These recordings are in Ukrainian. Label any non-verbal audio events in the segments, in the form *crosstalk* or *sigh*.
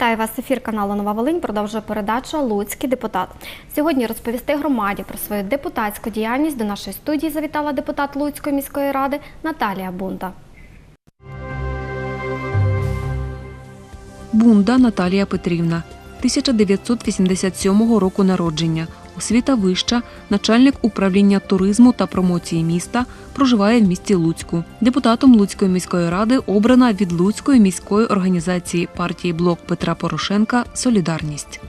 Вітаю вас. Ефір каналу Нова Волинь продовжує передача Луцький депутат. Сьогодні розповісти громаді про свою депутатську діяльність до нашої студії завітала депутат Луцької міської ради Наталія Бунда. Бунда Наталія Петрівна, 1987 року народження, освіта вища, начальник управління туризму та промоції міста, проживає в місті Луцьку. Депутатом Луцької міської ради обрана від Луцької міської організації партії Блок Петра Порошенка Солідарність.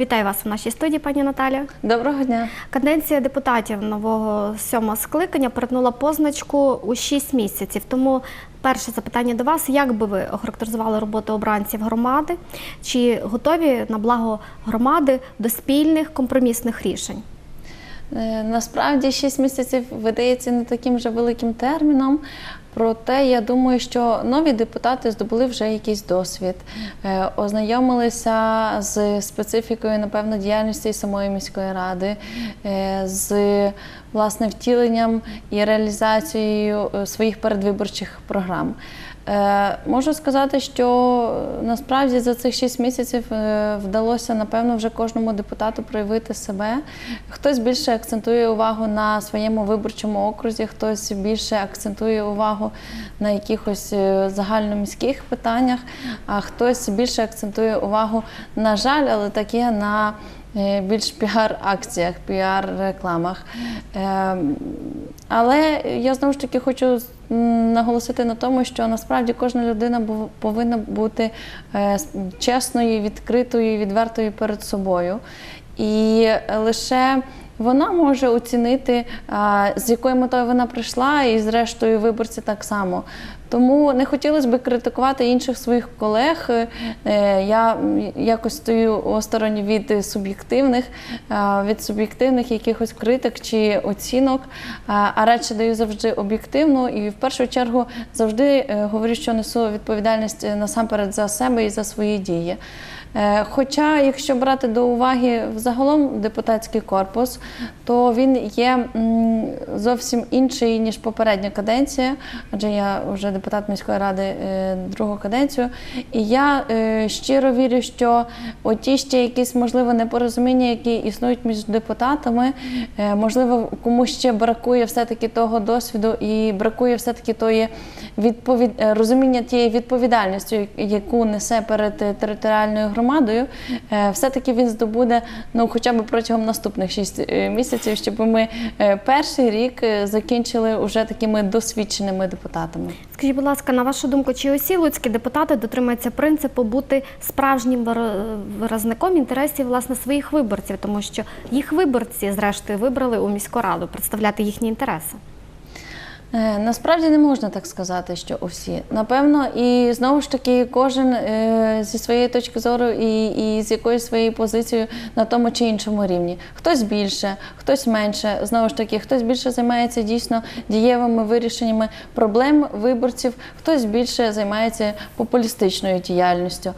Вітаю вас у нашій студії, пані Наталія. Доброго дня. Каденція депутатів нового сьомого скликання перетнула позначку у 6 місяців. Тому перше запитання до вас: як би ви охарактеризували роботу обранців громади? Чи готові на благо громади до спільних компромісних рішень? Е, Насправді 6 місяців видається не таким вже великим терміном. Проте я думаю, що нові депутати здобули вже якийсь досвід, е, ознайомилися з специфікою, напевно, діяльності самої міської ради, е, з власне втіленням і реалізацією е, своїх передвиборчих програм. Е, Можу сказати, що насправді за цих 6 місяців е, вдалося, напевно, вже кожному депутату проявити себе. Хтось більше акцентує увагу на своєму виборчому окрузі, хтось більше акцентує увагу на якихось е, загальноміських питаннях, а хтось більше акцентує увагу, на жаль, але таке на е, більш піар-акціях, піар-рекламах. Ем, Але я знову ж таки хочу наголосити на тому, що насправді кожна людина повинна бути е, чесною, відкритою, відвертою перед собою. І лише вона може оцінити, з якою метою вона прийшла, і зрештою виборці так само. Тому не хотілося б критикувати інших своїх колег. Е, Я якось стою осторонь від суб'єктивних, від суб'єктивних якихось критик чи оцінок, а а радше даю завжди об'єктивну і в першу чергу завжди е, говорю, що несу відповідальність е, насамперед за себе і за свої дії. Е, Хоча, якщо брати до уваги взагалом депутатський корпус, то він є зовсім інший ніж попередня каденція, адже я вже депутат міської ради е, другу каденцію. І я е, щиро вірю, що оті ще якісь можливо непорозуміння, які існують між депутатами, можливо, комусь ще бракує все-таки того досвіду і бракує все-таки тої відповід... розуміння тієї відповідальності, яку несе перед територіальною громадою, е, все-таки він здобуде ну, хоча б протягом наступних 6 місяців, щоб ми е, перший рік е, закінчили вже такими досвідченими депутатами. Скажіть, будь ласка, на вашу думку, чи усі луцькі депутати дотримуються принципу бути справжнім вир- виразником інтересів власне своїх виборців, тому що їх виборці, зрештою, вибрали у міську раду представляти їхні інтереси? Е, Насправді не можна так сказати, що усі. Напевно, і знову ж таки, кожен е, зі своєї точки зору і, і з якоюсь своєю позицією на тому чи іншому рівні. Хтось більше, хтось менше. Знову ж таки, хтось більше займається дійсно дієвими вирішеннями проблем виборців, хтось більше займається популістичною діяльністю.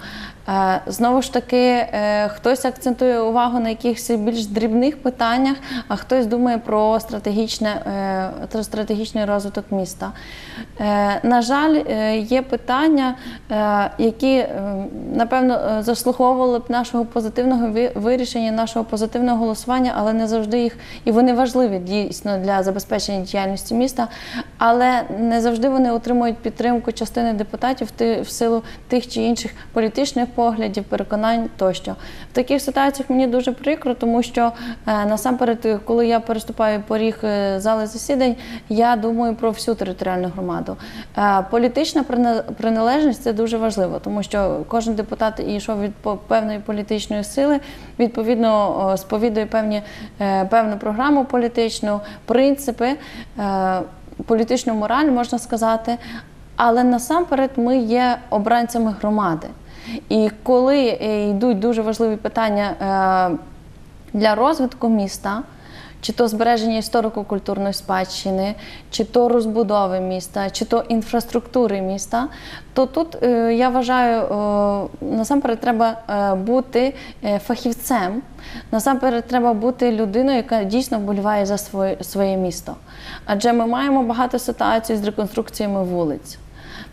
Е, Знову ж таки, е, хтось акцентує увагу на якихось більш дрібних питаннях, а хтось думає про стратегічне, е, стратегічний розвиток міста. На жаль, є питання, які, е, напевно, заслуговували б нашого позитивного ви- вирішення, нашого позитивного голосування, але не завжди їх, і вони важливі дійсно для забезпечення діяльності міста, але не завжди вони отримують підтримку частини депутатів в силу тих чи інших політичних поглядів, переконань тощо. В таких ситуаціях мені дуже прикро, тому що е, насамперед, коли я переступаю поріг е, зали засідань, я думаю про всю територіальну громаду. Е, Політична приналежність це дуже важливо, тому що кожен депутат йшов від певної політичної сили, відповідно сповідує певні, певну програму політичну, принципи, політичну мораль, можна сказати. Але насамперед ми є обранцями громади. І коли е, йдуть дуже важливі питання е, для розвитку міста, чи то збереження історико-культурної спадщини, чи то розбудови міста, чи то інфраструктури міста, то тут е, я вважаю, насамперед треба бути фахівцем, насамперед треба бути людиною, яка дійсно вболіває за своє місто. Адже ми маємо багато ситуацій з реконструкціями вулиць.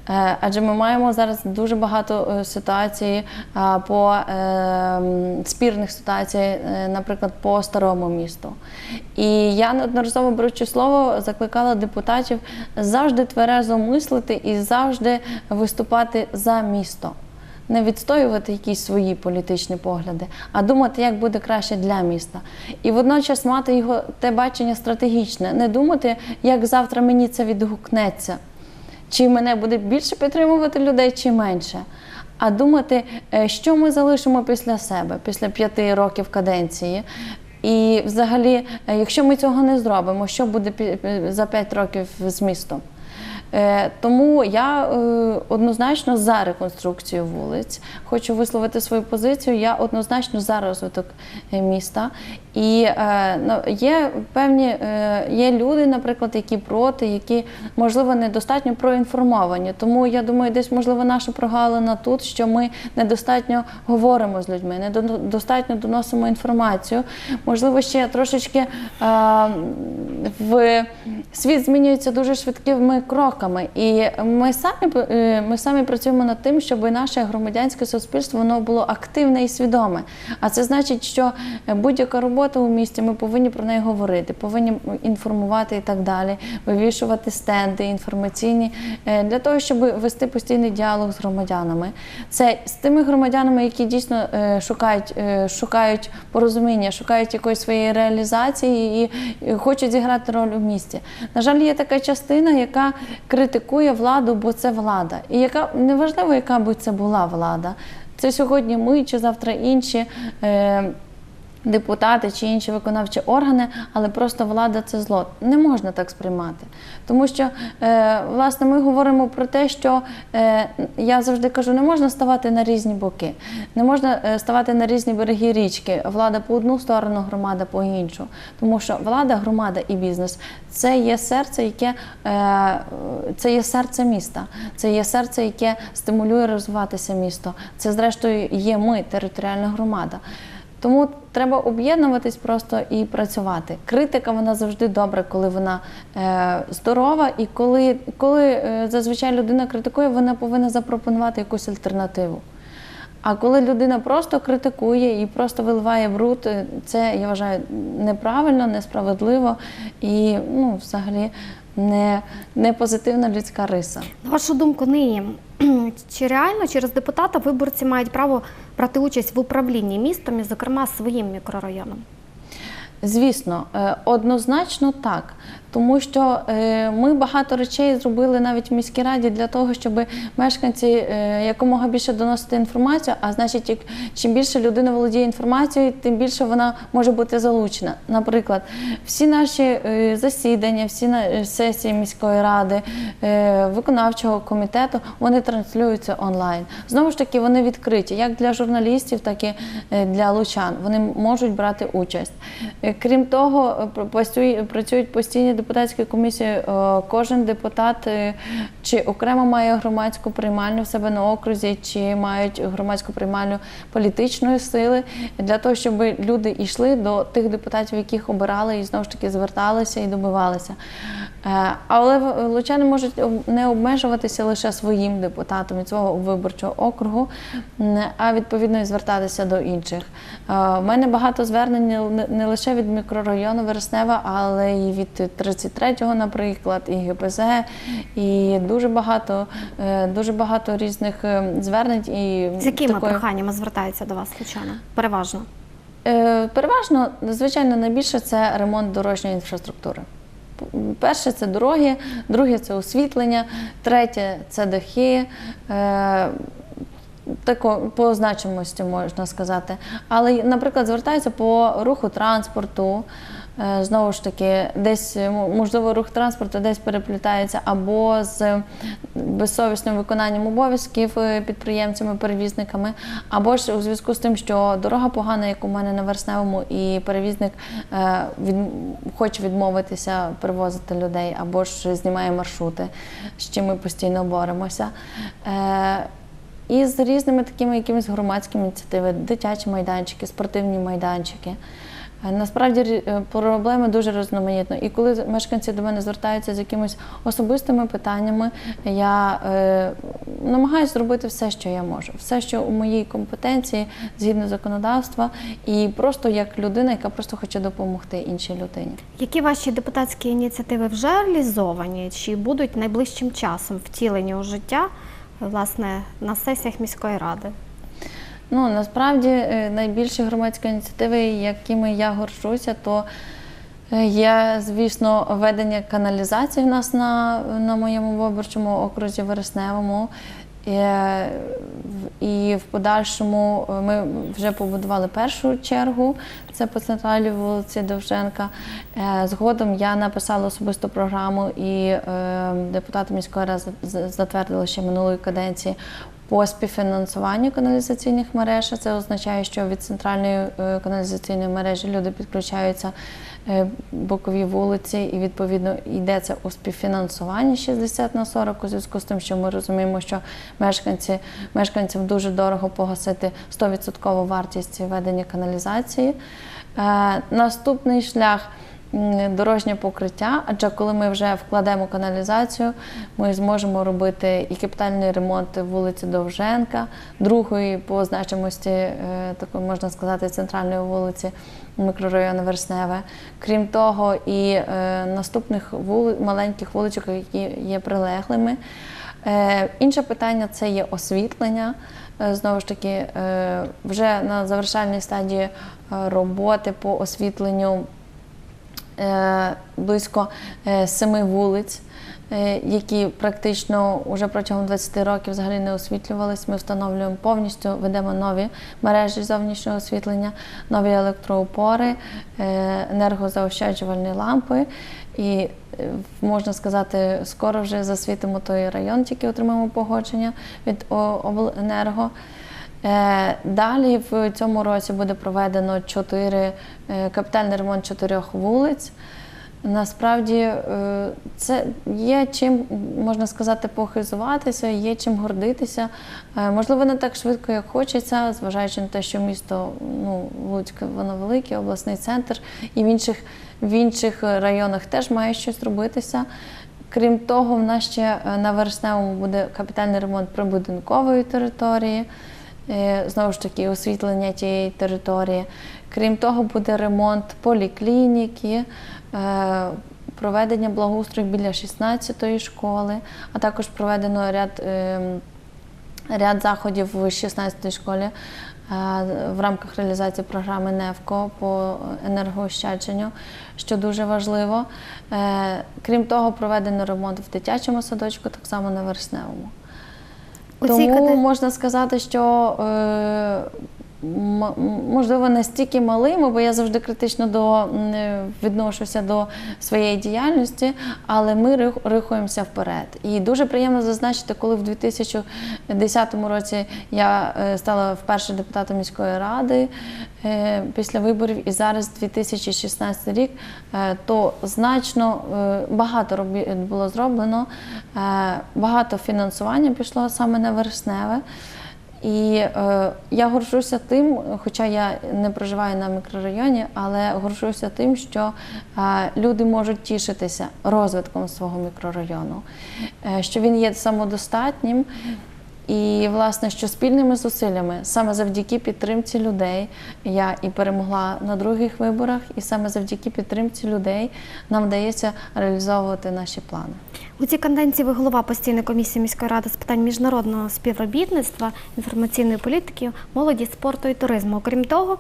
Е, Адже ми маємо зараз дуже багато е, ситуацій по е, спірних ситуацій, е, наприклад, по старому місту. І я неодноразово беручи слово, закликала депутатів завжди тверезо мислити і завжди виступати за місто. Не відстоювати якісь свої політичні погляди, а думати, як буде краще для міста. І водночас мати його те бачення стратегічне, не думати, як завтра мені це відгукнеться, чи мене буде більше підтримувати людей, чи менше. А думати, е, що ми залишимо після себе, після п'яти років каденції. І взагалі, е, якщо ми цього не зробимо, що буде за п'ять років з містом? Е, Тому я однозначно за реконструкцію вулиць. Хочу висловити свою позицію. Я однозначно за розвиток міста. І е, ну, є певні е, є люди, наприклад, які проти, які можливо недостатньо проінформовані. Тому я думаю, десь можливо наша прогалина тут, що ми недостатньо говоримо з людьми, недостатньо доносимо інформацію. Можливо, ще трошечки е, в світ змінюється дуже швидкими кроками, і ми самі ми самі працюємо над тим, щоб наше громадянське суспільство воно було активне і свідоме. А це значить, що будь-яка робота у місті, ми повинні про неї говорити, повинні інформувати і так далі, вивішувати стенди інформаційні е, для того, щоб вести постійний діалог з громадянами. Це з тими громадянами, які дійсно е, шукають, е, шукають порозуміння, шукають якоїсь своєї реалізації і хочуть зіграти роль у місті. На жаль, є така частина, яка критикує владу, бо це влада. І яка неважливо, яка би це була влада. Це сьогодні ми чи завтра інші. Депутати чи інші виконавчі органи, але просто влада це зло. Не можна так сприймати. Тому що, е, власне, ми говоримо про те, що е, я завжди кажу, не можна ставати на різні боки, не можна е, ставати на різні береги річки. Влада по одну сторону, громада по іншу. Тому що влада, громада і бізнес це є серце, яке е, це є серце міста, це є серце, яке стимулює розвиватися місто. Це, зрештою, є ми, територіальна громада. Тому треба об'єднуватись просто і працювати. Критика вона завжди добра, коли вона е, здорова, і коли, коли е, зазвичай людина критикує, вона повинна запропонувати якусь альтернативу. А коли людина просто критикує і просто виливає бруд, е, це я вважаю неправильно, несправедливо і ну, взагалі не, не позитивна людська риса. На вашу думку, нині чи реально через депутата виборці мають право брати участь в управлінні містом і, зокрема, своїм мікрорайоном? Звісно, е, однозначно так. Тому що е, ми багато речей зробили навіть в міській раді для того, щоб мешканці е, якомога більше доносити інформацію. А значить, чим більше людина володіє інформацією, тим більше вона може бути залучена. Наприклад, всі наші е, засідання, всі сесії міської ради, виконавчого комітету, вони транслюються онлайн. Знову ж таки, вони відкриті як для журналістів, так і для лучан. Вони можуть брати участь. Крім того, працюють постійні депутатські комісії. Е, Кожен депутат е, чи окремо має громадську приймальню в себе на окрузі, чи мають громадську приймальню політичної сили для того, щоб люди йшли до тих депутатів, яких обирали, і знову ж таки зверталися і добивалися. Е, Але лучани можуть не обмежуватися лише своїм депутатом від свого виборчого округу, а відповідно і звертатися до інших. У мене багато звернень не- лише від мікрорайону Вереснева, але й від 33-го, наприклад, і ГПЗ, і дуже багато, е, дуже багато різних е, звернень. І З якими такої- проханнями звертаються до вас лучани? Переважно. Е, Переважно, звичайно, найбільше це ремонт дорожньої інфраструктури. Перше це дороги, друге це освітлення, третє це дахи. Е, по значимості можна сказати. Але, наприклад, звертаються по руху транспорту. Е, Знову ж таки, десь е, можливо рух транспорту десь переплітається або з безсовісним виконанням обов'язків е, підприємцями, перевізниками, або ж у зв'язку з тим, що дорога погана, як у мене на версневому, і перевізник від, хоче відмовитися перевозити людей, або ж знімає маршрути, з чим ми постійно боремося. І з різними такими якимись громадськими ініціативами, дитячі майданчики, спортивні майданчики. Е, Насправді е, проблеми дуже різноманітно. І коли мешканці до мене звертаються з якимись особистими питаннями, я е, намагаюся зробити все, що я можу, все, що у моїй компетенції згідно законодавства, і просто як людина, яка просто хоче допомогти іншій людині. Які ваші депутатські ініціативи вже реалізовані чи будуть найближчим часом втілені у життя власне на сесіях міської ради? Ну насправді е, найбільші громадські ініціативи, якими я горжуся, то е, є, звісно, ведення каналізації в нас на, на моєму виборчому окрузі Вересневому. Е, в- І в подальшому е, ми вже побудували першу чергу, це по централі вулиці Довженка. Е, Згодом я написала особисту програму, і е, депутати міської ради затвердили ще минулої каденції по співфінансуванню каналізаційних мереж. Це означає, що від центральної е, каналізаційної мережі люди підключаються е, бокові вулиці, і відповідно йдеться у співфінансуванні 60 на 40 у зв'язку з тим, що ми розуміємо, що мешканці мешканцям дуже дорого погасити 100% вартість ведення каналізації. Е, Наступний шлях. Дорожнє покриття, адже коли ми вже вкладемо каналізацію, ми зможемо робити і капітальний ремонт вулиці Довженка, другої по значимості, е, такої можна сказати, центральної вулиці мікрорайону Версневе. Крім того, і е, наступних вули, маленьких вуличок, які є прилеглими. Е, інше питання це є освітлення. Знову ж таки, вже на завершальній стадії роботи по освітленню близько е, семи вулиць, е, які практично вже протягом 20 років взагалі не освітлювались. Ми встановлюємо повністю, ведемо нові мережі зовнішнього освітлення, нові електроопори, е, енергозаощаджувальні лампи. І е, можна сказати, скоро вже засвітимо той район, тільки отримаємо погодження від обленерго. Е, Далі в цьому році буде проведено чотири е, капітальний ремонт чотирьох вулиць. Насправді е, це є чим можна сказати похизуватися, є чим гордитися. Можливо, не так швидко, як хочеться, зважаючи на те, що місто ну, Луцьк воно велике, обласний центр, і в інших, в інших районах теж має щось робитися. Крім того, в нас ще на вересневому буде капітальний ремонт прибудинкової території. Е, Знову ж таки, освітлення тієї території. Крім того, буде ремонт поліклініки, е, проведення благоустрою біля 16-ї школи, а також проведено ряд, е, ряд заходів в 16-й школі в рамках реалізації програми НЕВКО по енергоощадженню, що дуже важливо. Крім того, проведено ремонт в дитячому садочку, так само на вересневому. Тому можна сказати, що е, можливо не стільки малими, бо я завжди критично до відношуся до своєї діяльності, але ми рухаємося вперед. І дуже приємно зазначити, коли в 2010 році я е, стала вперше депутатом міської ради е, після виборів, і зараз 2016 рік, е, то значно багато робі- було зроблено, багато фінансування пішло саме на вересневе. І е, я горжуся тим, хоча я не проживаю на мікрорайоні, але горжуся тим, що е, люди можуть тішитися розвитком свого мікрорайону, е, що він є самодостатнім. І, власне, що спільними зусиллями, саме завдяки підтримці людей, я і перемогла на других виборах, і саме завдяки підтримці людей нам вдається реалізовувати наші плани. У цій каденції ви голова постійної комісії міської ради з питань міжнародного співробітництва, інформаційної політики, молоді, спорту і туризму. Окрім того,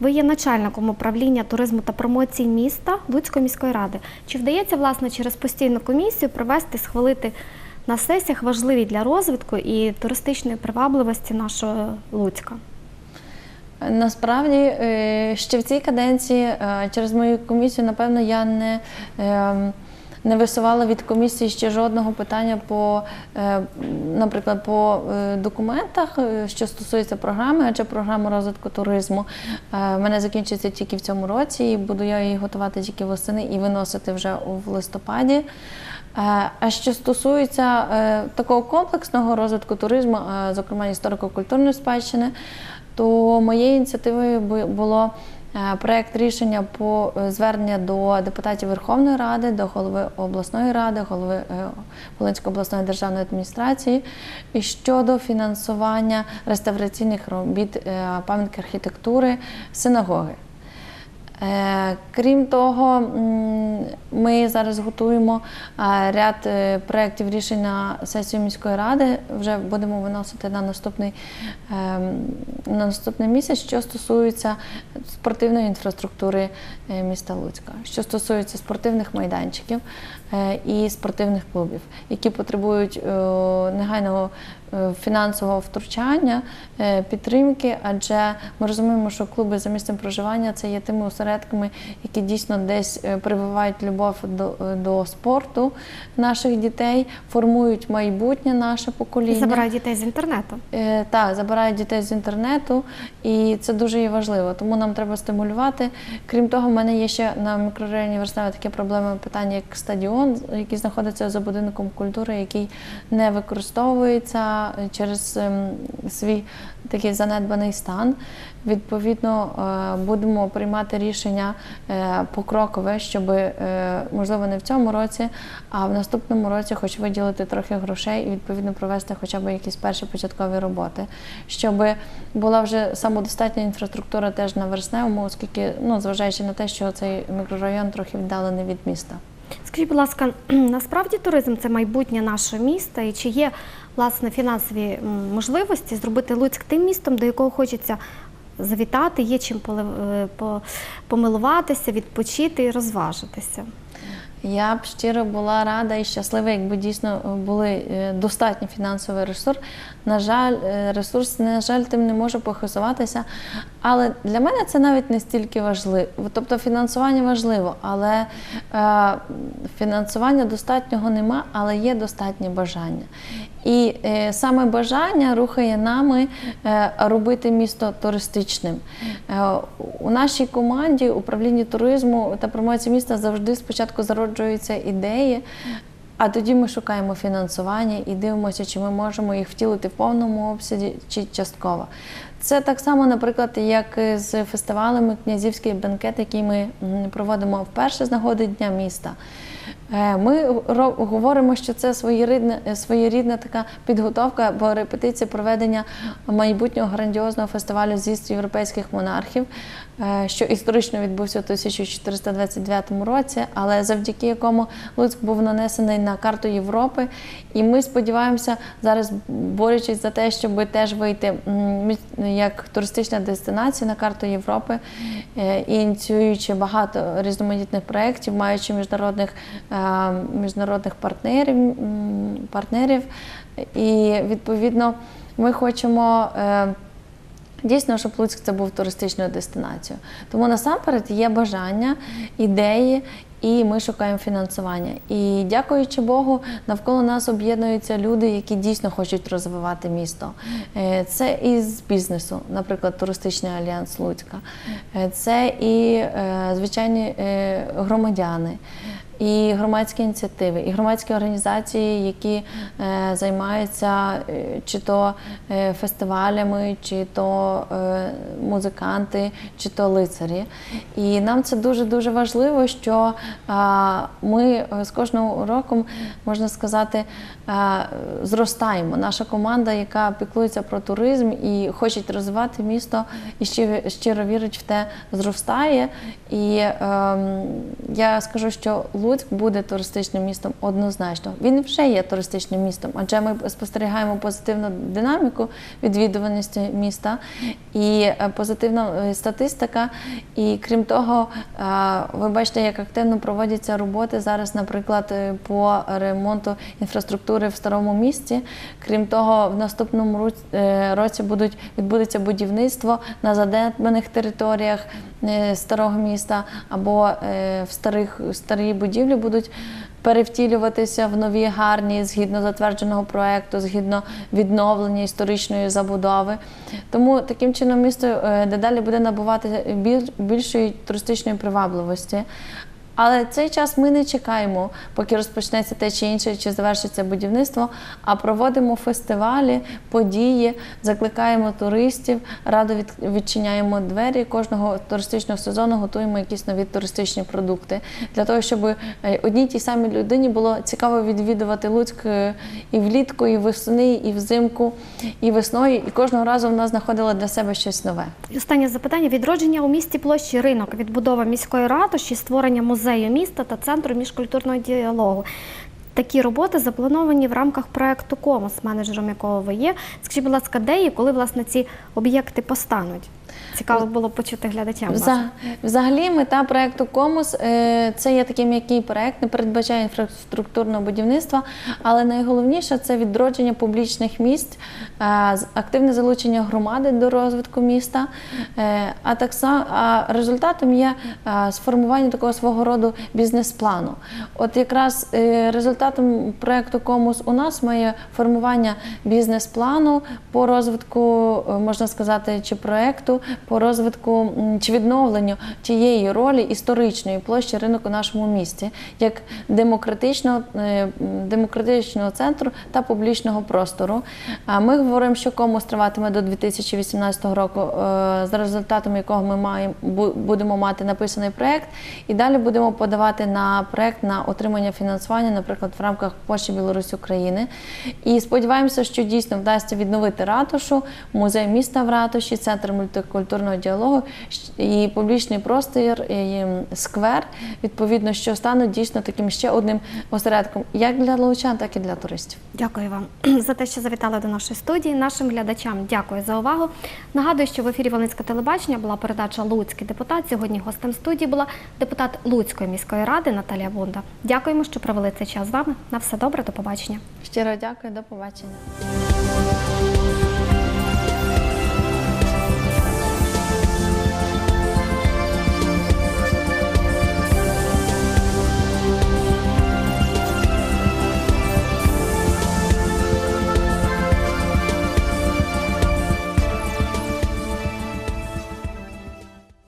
ви є начальником управління туризму та промоції міста Луцької міської ради. Чи вдається власне через постійну комісію провести, схвалити на сесіях важливі для розвитку і туристичної привабливості нашого Луцька? Насправді, е, ще в цій каденції е, через мою комісію, напевно, я не, е, не висувала від комісії ще жодного питання по, наприклад, по документах, що стосується програми, адже програма розвитку туризму в мене закінчиться тільки в цьому році, і буду я її готувати тільки восени і виносити вже в листопаді. Е, А що стосується е, такого комплексного розвитку туризму, е, зокрема історико-культурної спадщини, то моєю ініціативою було проект рішення по звернення до депутатів Верховної Ради, до голови обласної ради, голови Волинської обласної державної адміністрації щодо фінансування реставраційних робіт пам'ятки архітектури синагоги. Е, Крім того, ми зараз готуємо е, ряд е, проєктів рішень на сесію міської ради. Вже будемо виносити на наступний, ем, на наступний місяць, що стосується спортивної інфраструктури міста Луцька, що стосується спортивних майданчиків і спортивних клубів, які потребують негайного фінансового втручання, е, підтримки, адже ми розуміємо, що клуби за місцем проживання це є тими осередками, які дійсно десь е, прививають любов до, е, до спорту наших дітей, формують майбутнє наше покоління. Забирають дітей з інтернету. Е, Так, забирають дітей з інтернету, і це дуже є важливо. Тому нам треба стимулювати. Крім того, в мене є ще на мікрорайоні Версневе таке проблемне питання, як стадіон, який знаходиться за будинком культури, який не використовується е, через ем, свій такий занедбаний стан. Відповідно, е, будемо приймати рішення е, покрокове, щоб можливо не в цьому році, а в наступному році хоч виділити трохи грошей і відповідно провести хоча б якісь перші початкові роботи, щоб була вже самодостатня інфраструктура теж на версневому, оскільки ну зважаючи на те, що цей мікрорайон трохи віддалений від міста. Скажіть, будь ласка, насправді туризм це майбутнє нашого міста, і чи є власне фінансові можливості зробити Луцьк тим містом, до якого хочеться завітати, є чим е, по- помилуватися, відпочити і розважитися? Я б щиро була рада і щаслива, якби дійсно були достатні фінансові ресурс. На жаль, е, ресурс, на жаль, тим не можу похизуватися. Але для мене це навіть не стільки важливо. Тобто фінансування важливо, але е, фінансування достатнього нема, але є достатнє бажання. І е, саме бажання рухає нами е, робити місто туристичним. Е, у нашій команді управлінні туризму та промоції міста завжди спочатку зароджуються ідеї. А тоді ми шукаємо фінансування і дивимося, чи ми можемо їх втілити в повному обсязі чи частково. Це так само, наприклад, як з фестивалями Князівський бенкет, який ми проводимо вперше з нагоди Дня міста. Е, Ми говоримо, що це своєрідна, своєрідна така підготовка або репетиція проведення майбутнього грандіозного фестивалю з'їзд європейських монархів, е, що історично відбувся у 1429 році, але завдяки якому Луцьк був нанесений на карту Європи. І ми сподіваємося зараз, борючись за те, щоб теж вийти як туристична дестинація на карту Європи, е, ініціюючи багато різноманітних проєктів, маючи міжнародних, е, міжнародних партнерів, партнерів. І відповідно ми хочемо. е, Дійсно, щоб Луцьк це був туристичною дестинацією. Тому насамперед є бажання, ідеї, і ми шукаємо фінансування. І дякуючи Богу, навколо нас об'єднуються люди, які дійсно хочуть розвивати місто. Е, Це із бізнесу, наприклад, туристичний альянс Луцька, Е, це і е, звичайні е, громадяни. І громадські ініціативи, і громадські організації, які е, займаються е, чи то е, фестивалями, чи то е, музиканти, чи то лицарі. І нам це дуже дуже важливо, що е, ми е, з кожним роком, можна сказати, е, зростаємо. Наша команда, яка піклується про туризм і хоче розвивати місто, і щиро, щиро вірить в те, зростає. І ем, я скажу, що Луцьк буде туристичним містом однозначно. Він вже є туристичним містом, адже ми спостерігаємо позитивну динаміку відвідуваності міста і е, позитивна е, статистика. І крім того, е, ви бачите, як активно проводяться роботи зараз, наприклад, по ремонту інфраструктури в старому місті. Крім того, в наступному році- будуть відбудеться будівництво на задетмених територіях старого міста або в старих старі будівлі будуть перевтілюватися в нові гарні згідно затвердженого проекту, згідно відновлення історичної забудови. Тому таким чином місто е, дедалі буде набувати біль- більшої туристичної привабливості. Але цей час ми не чекаємо, поки розпочнеться те чи інше, чи завершиться будівництво, а проводимо фестивалі, події, закликаємо туристів, радо відчиняємо двері кожного туристичного сезону, готуємо якісь нові туристичні продукти. Для того, щоб е, одній тій самій людині було цікаво відвідувати Луцьк е, і влітку, і весни, і взимку, і весною, і кожного разу вона знаходила для себе щось нове. Останнє запитання: відродження у місті площі ринок, відбудова міської ратуші, створення музею міста та центру міжкультурного діалогу. Такі роботи заплановані в рамках проекту Комос, менеджером якого ви є. Скажіть, будь ласка, де і коли власне ці об'єкти постануть? Цікаво було почути глядачам. Вза- Взагалі, мета проекту Комус е, це є такий м'який проект, не передбачає інфраструктурного будівництва, але найголовніше це відродження публічних місць, е, активне залучення громади до розвитку міста. е, А так само результатом є сформування такого свого роду бізнес-плану. От якраз результатом проекту Комус у нас має формування бізнес-плану по розвитку, можна сказати, чи проекту по розвитку чи відновленню тієї ролі історичної площі ринок у нашому місті, як демократичного, е, демократичного центру та публічного простору. Ми говоримо, що комусь триватиме до 2018 року, е, за результатом якого ми маємо будемо мати написаний проект, і далі будемо подавати на проект на отримання фінансування, наприклад, в рамках Пошти Білорусь України. І сподіваємося, що дійсно вдасться відновити ратушу, музей міста в ратуші, центр мультикультурного діалогу і публічний простір, і сквер, відповідно, що стануть дійсно таким ще одним осередком як для лучан, так і для туристів. Дякую вам *clears throat* за те, що завітали до нашої студії. Нашим глядачам дякую за увагу. Нагадую, що в ефірі Волинське телебачення була передача Луцький депутат. Сьогодні гостем студії була депутат Луцької міської ради Наталія Бонда. Дякуємо, що провели цей час з вами. На все добре, до побачення. Щиро дякую, до побачення.